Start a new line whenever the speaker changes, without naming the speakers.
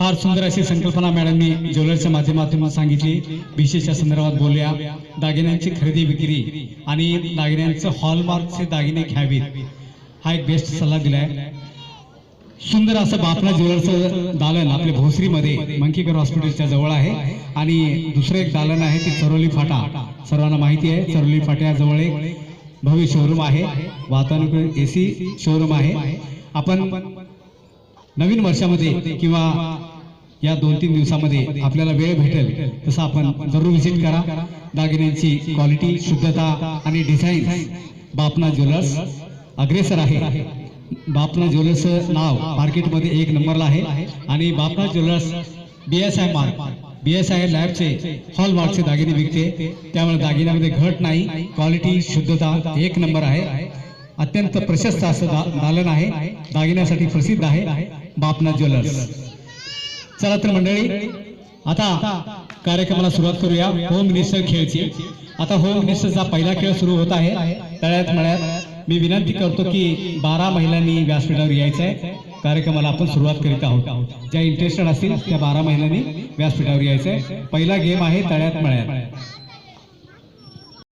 फार सुंदर अशी संकल्पना मॅडमनी ज्वेलरच्या माध्यमातून सांगितली. विशेषच्या संदर्भात बोलल्या दागिन्यांची खरेदी विक्री आणि दागिन्यांचं हॉलमार्कचे दागिने घ्यावेत. हा एक बेस्ट सल्ला दिलाय. सुंदर असं बापना ज्वेलरचं दालन आपल्या भोसरीमध्ये मंकीकर हॉस्पिटलच्या जवळ आहे. आणि दुसरं एक दालन आहे ते चरोली फाटा. सर्वांना माहिती आहे चरोली फाट्याजवळ एक भव्य शोरूम आहे. वातानुकूल ए सी शोरूम आहे. आपण नवीन वर्षामध्ये किंवा या दोन तीन दिवसामध्ये आपल्याला वेळ भेटेल तसं आपण जरूर व्हिजिट करा. दागिन्यांची क्वालिटी शुद्धता आणि डिझाईन बापना ज्वेलर्स अग्रेसर आहे. बापना ज्वेलर्सचं नाव मार्केटमध्ये एक नंबरला आहे. आणि Bapna jewellers B S I mark B S I लॅबचे हॉलमार्कचे दागिने विकते. त्यामुळे दागिन्यामध्ये घट नाही क्वालिटी शुद्धता एक नंबर आहे. अत्यंत प्रशस्त असं दा दालन आहे. दागिन्यासाठी प्रसिद्ध आहे बापना ज्वेलर्स. चला तर मंडळी आता कार्यक्रमाला सुरुवात करूया. होम मिनिस्टर खेळची. आता होम मिनिस्टरचा पहिला खेळ सुरू होत आहे. तळ्यात मळ्यात मी विनंती करतो की बारा महिलांनी व्यासपीठावर यायचं आहे कार्यक्रमाला आपण सुरुवात करीत आहोत. ज्या इंटरेस्टेड असतील त्या बारा महिलांनी व्यासपीठावर यायचं आहे पहिला गेम आहे तळ्यात मळ्यात.